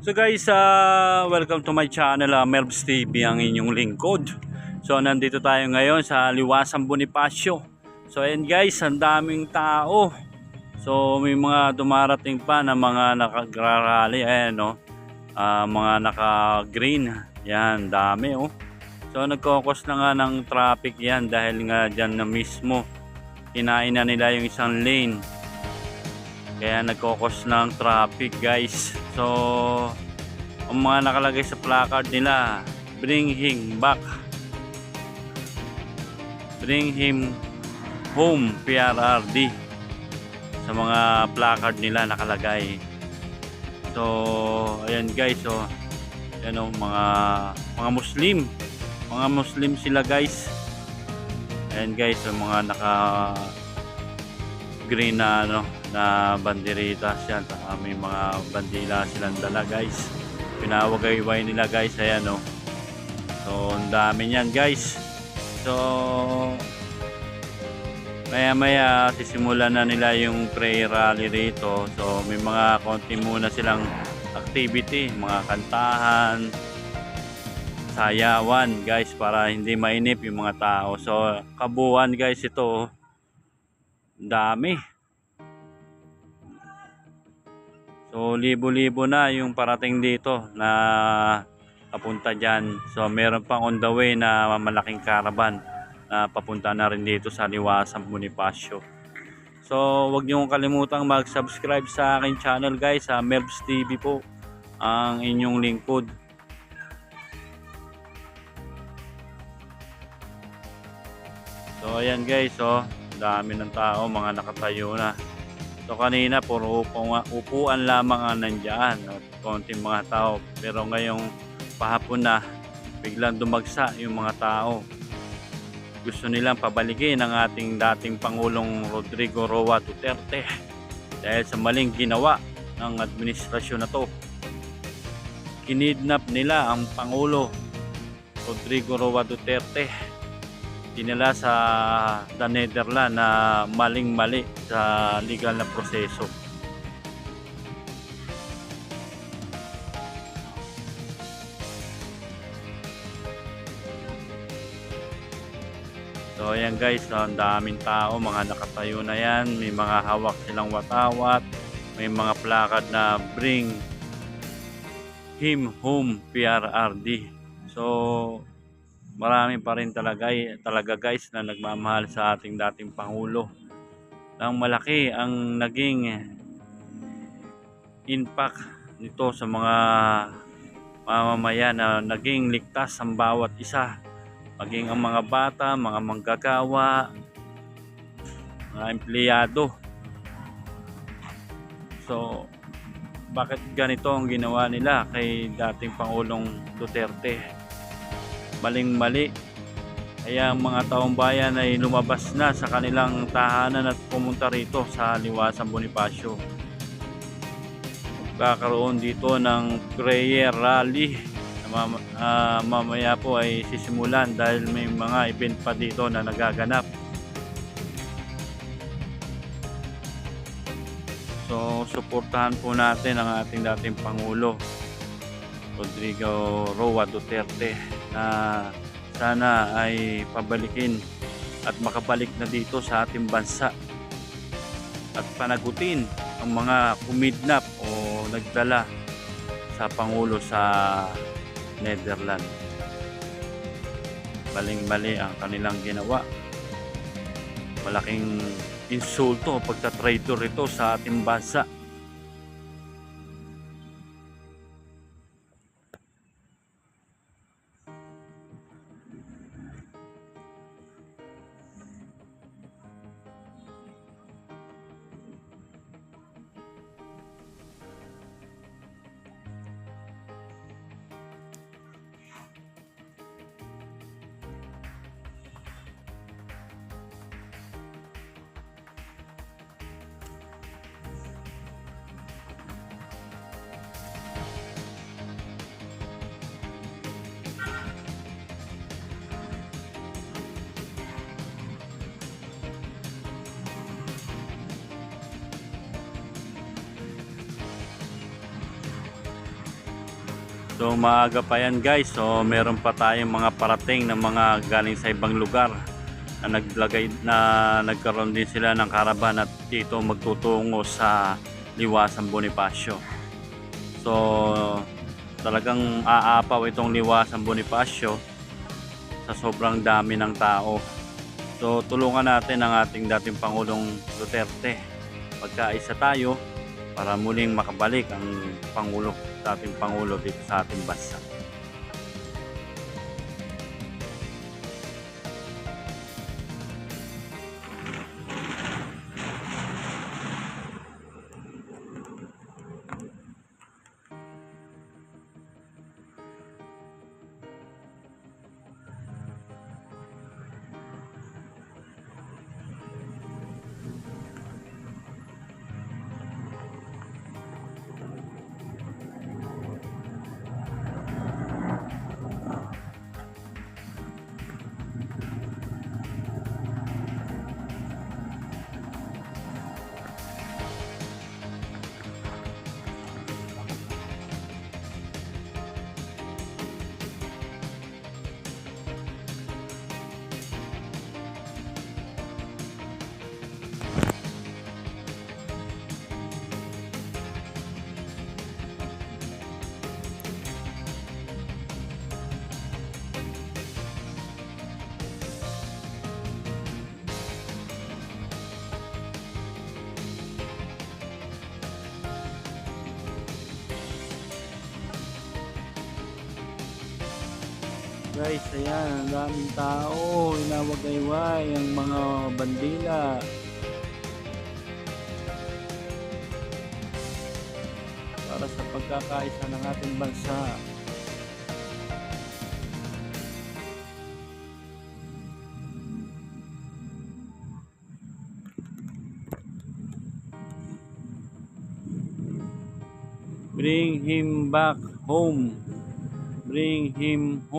So guys, uh, welcome to my channel, uh, Melbs TV, ang inyong lingkod. So nandito tayo ngayon sa Liwasang Bonifacio. So ayan guys, ang daming tao. So may mga dumarating pa na mga nakagrarally, ayan no. Ah, mga naka-green. Yan, dami oh. So nagkokos na nga ng traffic yan dahil nga dyan na mismo. Kinain na nila yung isang lane. Kaya nagkokos ng traffic guys. So, ang mga nakalagay sa placard nila, bring him back. Bring him home, PRRD. Sa mga placard nila nakalagay. So, ayan guys, so, ayan o, mga, mga Muslim. Mga Muslim sila guys. Ayan guys, so, mga naka green na ano na banderitas yan may mga bandila silang dala guys. Pinawagayway nila guys. Ayan o so ang dami niyan guys. So maya maya sisimulan na nila yung prayer rally rito. So may mga konti muna silang activity. Mga kantahan sayawan guys para hindi mainip yung mga tao. So kabuuan guys ito dami So libo-libo na yung parating dito na papunta dyan. So meron pang on the way na malaking caravan na papunta na rin dito sa Liwasang Bonifacio. So wag niyo kalimutang mag-subscribe sa aking channel guys sa Melbs TV po ang inyong lingkod. So ayan guys, oh, dami ng tao, mga nakatayo na. So kanina puro upuan, upuan lamang ang nandiyan at konting mga tao. Pero ngayong pahapon na biglang dumagsa yung mga tao. Gusto nilang pabalikin ang ating dating Pangulong Rodrigo Roa Duterte dahil sa maling ginawa ng administrasyon na to. Kinidnap nila ang Pangulo Rodrigo Roa Duterte dinala sa the Netherlands na maling-mali sa legal na proseso. So ayan guys, ang daming tao, mga nakatayo na yan, may mga hawak silang watawat, may mga plakad na bring him home PRRD. So marami pa rin talaga, talaga guys na nagmamahal sa ating dating Pangulo. Ang malaki ang naging impact nito sa mga mamamayan na naging ligtas ang bawat isa. Maging ang mga bata, mga manggagawa, mga empleyado. So, bakit ganito ang ginawa nila kay dating Pangulong Duterte? Maling-mali. Kaya ang mga taong bayan ay lumabas na sa kanilang tahanan at pumunta rito sa Liwasang Bonifacio. Magkakaroon dito ng prayer rally na mam- ah, mamaya po ay sisimulan dahil may mga event pa dito na nagaganap. So, suportahan po natin ang ating dating Pangulo, Rodrigo Roa Duterte na sana ay pabalikin at makabalik na dito sa ating bansa at panagutin ang mga kumidnap o nagdala sa Pangulo sa Netherlands. Baling-mali ang kanilang ginawa. Malaking insulto o pagtatraitor ito sa ating bansa. So maaga pa yan guys. So meron pa tayong mga parating na mga galing sa ibang lugar na naglagay na nagkaroon din sila ng karaban at dito magtutungo sa Liwasan Bonifacio. So talagang aapaw itong Liwasan Bonifacio sa sobrang dami ng tao. So tulungan natin ang ating dating Pangulong Duterte. Pagkaisa tayo para muling makabalik ang Pangulo, dating Pangulo dito sa ating bansa. Guys, ayan, ang daming tao, inawagayway ang mga bandila. Para sa pagkakaisa ng ating bansa. Bring him back home. Bring him home.